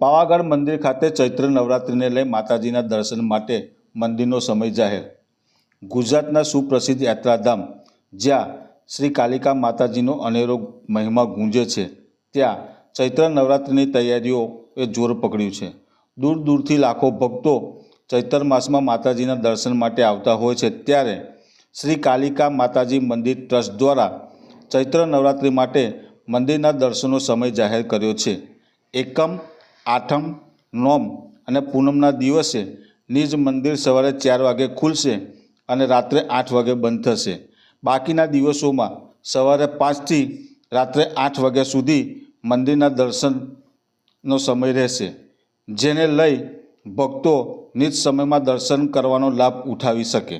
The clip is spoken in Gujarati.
પાવાગઢ મંદિર ખાતે ચૈત્ર નવરાત્રિને લઈ માતાજીના દર્શન માટે મંદિરનો સમય જાહેર. ગુજરાતના સુપ્રસિદ્ધ યાત્રાધામ, જ્યાં શ્રી કાલિકા માતાજીનો અનેરો મહિમા ગુંજે છે, ત્યાં ચૈત્ર નવરાત્રિની તૈયારીઓએ જોર પકડ્યું છે. દૂર દૂરથી લાખો ભક્તો ચૈત્ર માસમાં માતાજીના દર્શન માટે આવતા હોય છે, ત્યારે શ્રી કાલિકા માતાજી મંદિર ટ્રસ્ટ દ્વારા ચૈત્ર નવરાત્રિ માટે મંદિરના દર્શનનો સમય જાહેર કર્યો છે. એકમ આઠમ, નોમ અને પૂનમના દિવસે નિજ મંદિર સવારે ચાર વાગે ખુલશે અને રાત્રે આઠ વાગે બંધ થશે. બાકીના દિવસોમાં સવારે પાંચથી રાત્રે આઠ વાગ્યા સુધી મંદિરના દર્શનનો સમય રહેશે, જેને લઈ ભક્તો નિજ સમયમાં દર્શન કરવાનો લાભ ઉઠાવી શકે.